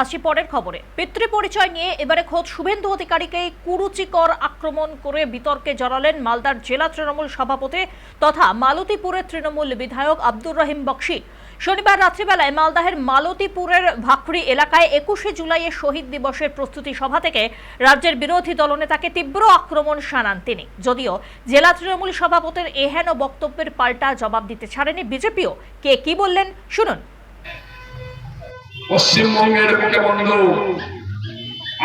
আসি পরের খবরে। পিতৃ পরিচয় নিয়ে এবারে খোদ শুভেন্দু অধিকারীকে কুরুচিকর আক্রমণ করে বিতর্কে জড়ালেন মালদার জেলা তৃণমূল সভাপতি তথা মালতীপুরের তৃণমূল বিধায়ক আব্দুর রহিম বক্সি। শনিবার রাত্রিবেলায় মালদাহের মালতীপুরের ভাখড়ি এলাকায় একুশে জুলাইয়ে শহীদ দিবসের প্রস্তুতি সভা থেকে রাজ্যের বিরোধী দলনেতাকে তীব্র আক্রমণ শানান তিনি। যদিও জেলা তৃণমূল সভাপতির এহেন বক্তব্যের পাল্টা জবাব দিতে ছাড়েনি বিজেপিও। কে কি বললেন, শুনুন। পশ্চিমবঙ্গের বুকে বন্ধু,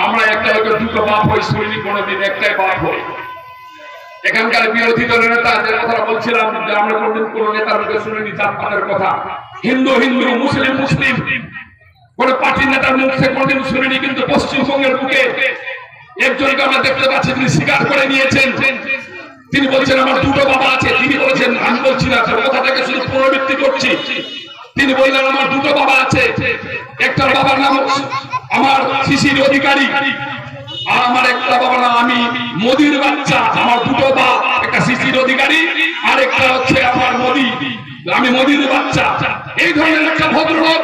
আমরা একটা হয়তো দুটো বাপ হই, শুনিনি কোনোদিন, একটাই বাপ হই। এখানকার বিরোধী দলের নেতা যে কথা বলছিলাম, যে আমরা কোনদিন কোন নেতার মুখে শুনিনি, জাতপাতের কথা। হিন্দু হিন্দু, মুসলিম মুসলিম। কোন পার্টির নেতার মুখ কোনদিন শুনিনি, কিন্তু পশ্চিমবঙ্গের বুকে একজনকে আমরা দেখতে পাচ্ছি তিনি স্বীকার করে নিয়েছেন। তিনি বলছেন, আমার দুটো বাবা আছে। তিনি বলেছেন, আমি বলছি না কথাটাকে শুধু পুনরাবৃত্তি করছি? তিনি বললেন, আমার দুটো বাবা আছে। একটা বাবার নাম আমার শিশির অধিকারী আর আমার একটা বাবার নাম আমি মোদির বাচ্চা। আমার দুটো বাপ, একটা শিশির অধিকারী আর একটা হচ্ছে আমার মোদি। আমি মোদির বাচ্চা। এই ধরনের একটা ভদ্রলোক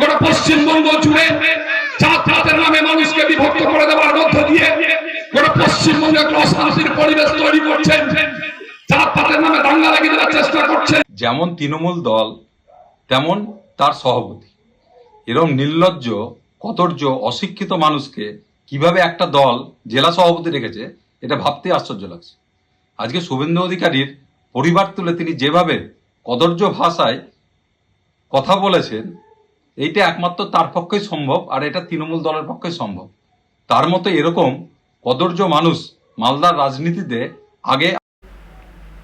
গোটা পশ্চিমবঙ্গ জুড়ে জাত জাতের নামে মানুষকে বিভক্ত করে দেওয়ার মধ্য দিয়ে গোটা পশ্চিমবঙ্গে একটা অশান্তির পরিবেশ তৈরি করছেন। জাত পাতের নামে দাঙ্গা লাগিয়ে দেওয়ার চেষ্টা করছেন। যেমন তৃণমূল দল তেমন তার সভাপতি এরকম নির্লজ্জ কদর্য অশিক্ষিত মানুষকে কীভাবে একটা দল জেলা সভাপতি রেখেছে, এটা ভাবতে আশ্চর্য লাগছে। আজকে শুভেন্দু অধিকারীর পরিবার তুলে তিনি যেভাবে কদর্য ভাষায় কথা বলেছেন, এইটা একমাত্র তার পক্ষেই সম্ভব আর এটা তৃণমূল দলের পক্ষেই সম্ভব। তার মতো এরকম কদর্য মানুষ মালদার রাজনীতিতে আগে